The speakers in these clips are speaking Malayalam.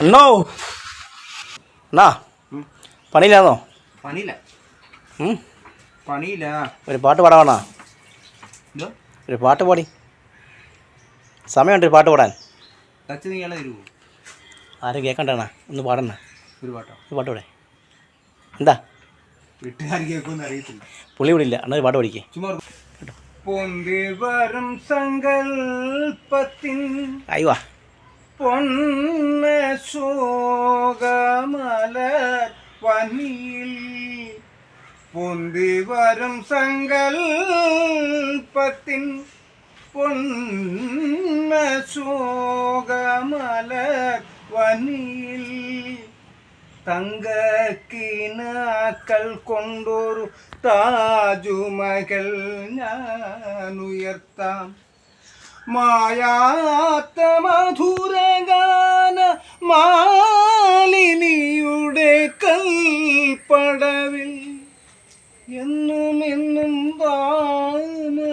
അണ്ണോ അണ്ണാ പണിയില്ലാന്നോ? പണിയില്ല. ഉം? പണിയില്ല. ഒരു പാട്ട് പാടാവണ്ണാ എന്തോ? ഒരു പാട്ട് പാടി. സമയമുണ്ട് ഒരു പാട്ട് പാടാൻ. ടച്ച് നീളെ തരുമോ ആരും കേൾക്കണ്ടണ്ണ ഒന്ന് പാടണ? ഒരു പാട്ടോ? ഒരു പാട്ട് പാടേ. എന്താ? വീട്ടുകാർ കേൾക്കുമെന്ന് അറിയത്തില്ല. പുള്ളി ഇവിടെ ഇല്ല. അണ്ണ ഒരു പാട്ട് പഠിക്കേ ചുമ്മാ പൊന്തി വരും സങ്കൽപ്പത്തിൻ അയ്യോ പൊന്ന ശോകമലർ പനിയിൽ പൊന്തി വരും സങ്കൽപ്പത്തിൻ പൊന്ന ശോകമലർ വനിയിൽ തങ്കക്കിനാക്കൾ കൊണ്ടൊരു താജുമകൾ ഞാനുയർത്താം. മായാത്ത മധുരഗാന എന്നും എന്നും താമസിക്കാൻ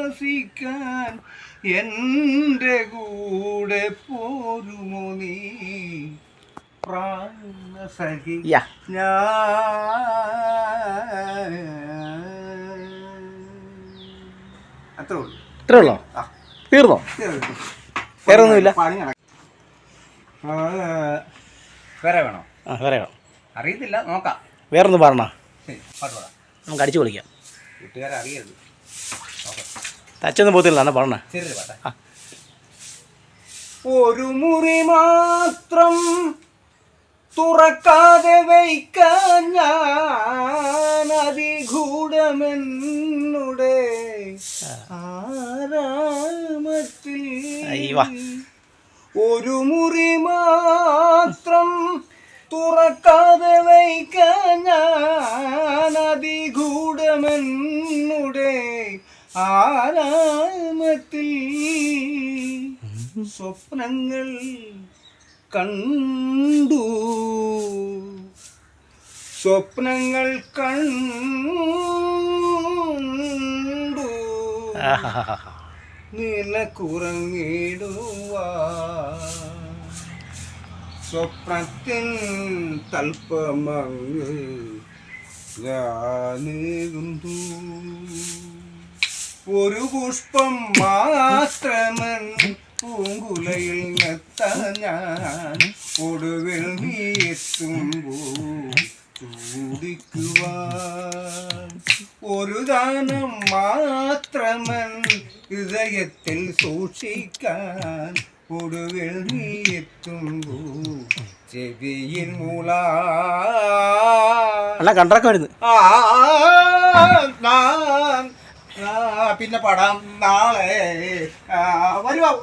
എന്റെ കൂടെ പോരുമോ നീ? പ്രാണസഖി സഹി അത്രേ ഉള്ളൂ. ഇത്രേ ഉള്ളോ? ആ. തീർന്നോ? വേറെ ഒന്നുമില്ല? വേറെ വേണോ? ആ വേറെ വേണം. അറിയത്തില്ല നോക്കാം. വേറെ ഒന്ന് പാടണ ശരി പാട്ട് നമുക്ക് അടിച്ചു പൊളിക്കാം. തച്ചൊന്നും പോകത്തില്ല എന്നാ പറഞ്ഞ. ഒരു മുറി മാത്രം തുറക്കാതെ വയ്ക്കാൻ ഞാൻ അതിഗൂഢമെന്നുടെ ആരാമത്തിൽ. ഒരു മുറി മാത്രം തുറക്കാതെ വയ്ക്കാൻ ഞാൻ അതിഗൂഢമെന്നുടെ ആരാമത്തിൽ സ്വപ്നങ്ങൾ കണ്ടു സ്വപ്നങ്ങൾ കണ്ടു ആഹാഹാഹാ. സ്വപ്നത്തിൻ തൽപ്പമങ്ങ് ഞാനേകുന്നു ഒരു പുഷ്പം മാത്രമൻ പൂങ്കുലയിൽ നെത്ത ഞാൻ ഒടുവിൽ നീ എത്തുമ്പോ ഒരു ദാനം മാത്രമൻ ഹൃദയത്തിൽ സൂക്ഷിക്കാൻ ഒടുവിൽ നീ എത്തുമ്പോ ചെവിയിൽ മൂള. അല്ല കണ്ടറക്കം വരുന്നു. ആ, നാ- ആ, പിന്നെ പടാം നാളെ വരുവാ?